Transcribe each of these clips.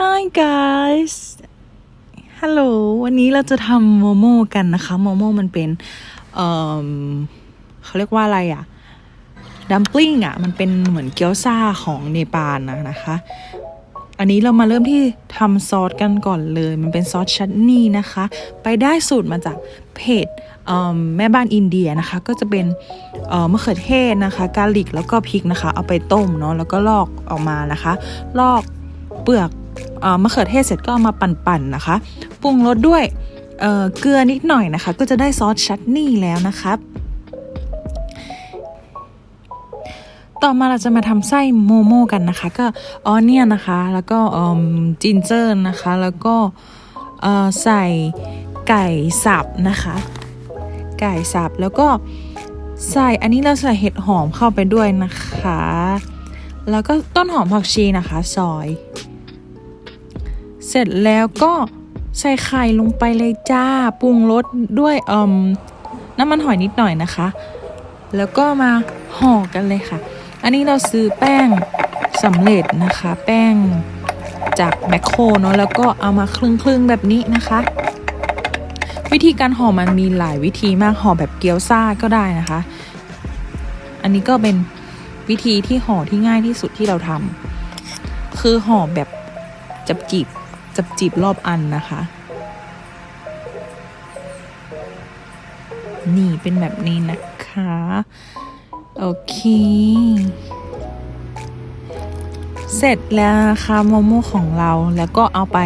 Hi guys ฮัลโหล วันนี้เราจะทำโมโม่กันนะคะ โมโม่มันเป็น เอ่อเขาเรียกว่าอะไรอะดัมปลิ้งอะมันเป็นเหมือนเกี๊ยวซ่าของเนปาลนะนะคะ อันนี้เรามาเริ่มที่ทำซอสกันก่อนเลย มันเป็นซอสชัตนี่นะคะ ไปได้สูตรมาจากเพจแม่บ้านอินเดียนะคะ ก็จะเป็นเมะเขือเทศนะคะกาลิกแล้วก็พริกนะคะ เอาไปต้มเนาะแล้วก็ลอกออกมานะคะ ลอกเปลือก มะเขือเทศเสร็จก็เอามาปั่นๆนะคะ ปรุงรสด้วยเเกลือนิดหน่อยนะคะ ก็จะได้ซอสชัตนี่แล้วนะครับ ต่อมาเราจะมาทำไส้โมโม่กันนะคะ ก็ออเนียนนะคะ แล้วก็จินเจอร์นะคะ แล้วก็ใส่ไก่สับนะคะ ไก่สับแล้วก็ใส่อันนี้เราใส่เห็ดหอมเข้าไปด้วยนะคะ แล้วก็ต้นหอมผักชีนะคะ ซอย เสร็จแล้วก็ใส่ไข่ลงไปเลยจ้าปรุงรสด้วยอมน้ำมันหอยนิดหน่อยนะคะ แล้วก็มาห่อกันเลยค่ะ อันนี้เราซื้อแป้งสำเร็จนะคะ แป้งจากแมคโครเนาะแล้วก็เอามาคลึงๆแบบนี้นะคะ วิธีการห่อมันมีหลายวิธีมากห่อแบบเกี๊ยวซ่าก็ได้นะคะ อันนี้ก็เป็นวิธีที่ห่อที่ง่ายที่สุดที่เราทำคือห่อแบบจับจีบ จับจีบรอบอันนะคะ นี่เป็นแบบนี้นะคะ โอเค เสร็จแล้วนะคะโมโม่ของเราแล้วก็เอาไป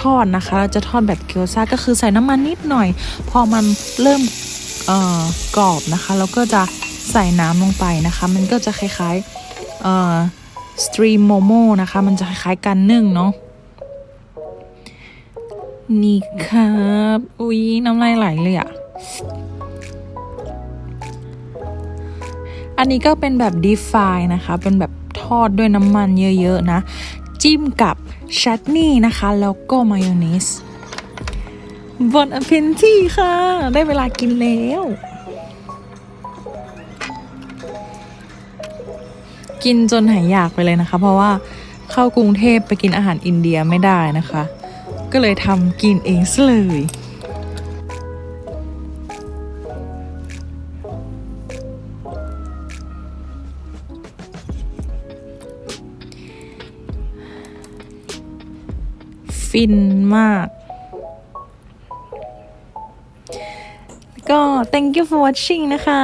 ทอดนะคะ เราจะทอดแบบเกี๊ยวซ่าก็คือใส่น้ำมันนิดหน่อย พอมันเริ่มกรอบนะคะเราก็จะใส่น้ำลงไปนะคะ มันก็จะคล้ายๆสตรีมโมโม่นะคะ มันจะคล้ายๆกันนึ่งเนาะ นี่ครับ อุ๊ย น้ำลายไหลเลยอะอันนี้ก็เป็นแบบดีฟายนะคะ เป็นแบบทอดด้วยน้ำมันเยอะ ๆ นะ จิ้มกับชัตนี่นะคะ แล้วก็มายองเนสบอนอเพนที่ค่ะ ได้เวลากินแล้ว กินจนหายอยากไปเลยนะคะ เพราะว่าเข้ากรุงเทพไปกินอาหารอินเดียไม่ได้นะคะ ก็เลยทำกินเองซะเลยฟินมาก ก็ thank you for watching นะคะ